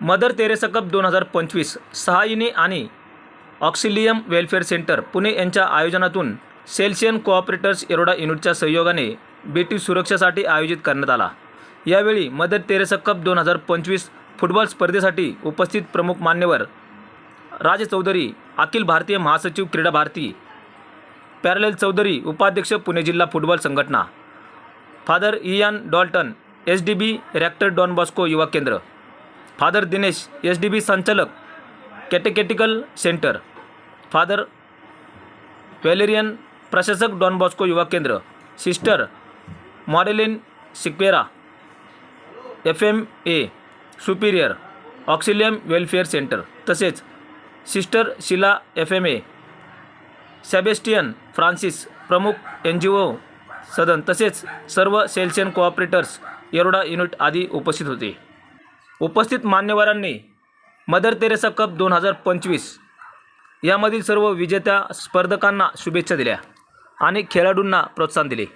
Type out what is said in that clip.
Mother Theresa cup दोन हजार पंचवीस सहायिनी आणि ऑक्सिलियम वेलफेअर सेंटर पुणे यांच्या आयोजनातून सेल्शियन कोऑपरेटर्स एरोडा युनिटच्या सहयोगाने बेटी सुरक्षेसाठी आयोजित करण्यात आला. यावेळी मदर तेरेसा कप दोन हजार पंचवीस फुटबॉल स्पर्धेसाठी उपस्थित प्रमुख मान्यवर राज चौधरी अखिल भारतीय महासचिव क्रीडा भारती पॅरलेल चौधरी उपाध्यक्ष पुणे जिल्हा फुटबॉल संघटना father Ian Dalton S D B rector Don Bosco युवा केंद्र father Dinesh S D B संचालक कॅटेकेटिकल सेंटर. फादर व्हॅलेरियन प्रशासक डॉन बॉस्को युवा केंद्र. Sister Madeline Sequeira F M A superior Auxilium welfare centre. तसेच sister Sheela F M A Sebastian Francis प्रमुख N G O सदन. तसेच सर्व सेल्शियन कोऑपरेटर्स येरोडा युनिट आदी उपस्थित होते. उपस्थित मान्यवरांनी मदर तेरेसा कप दोन हजार पंचवीस यामधील सर्व विजेत्या स्पर्धकांना शुभेच्छा दिल्या आणि खेळाडूंना प्रोत्साहन दिले.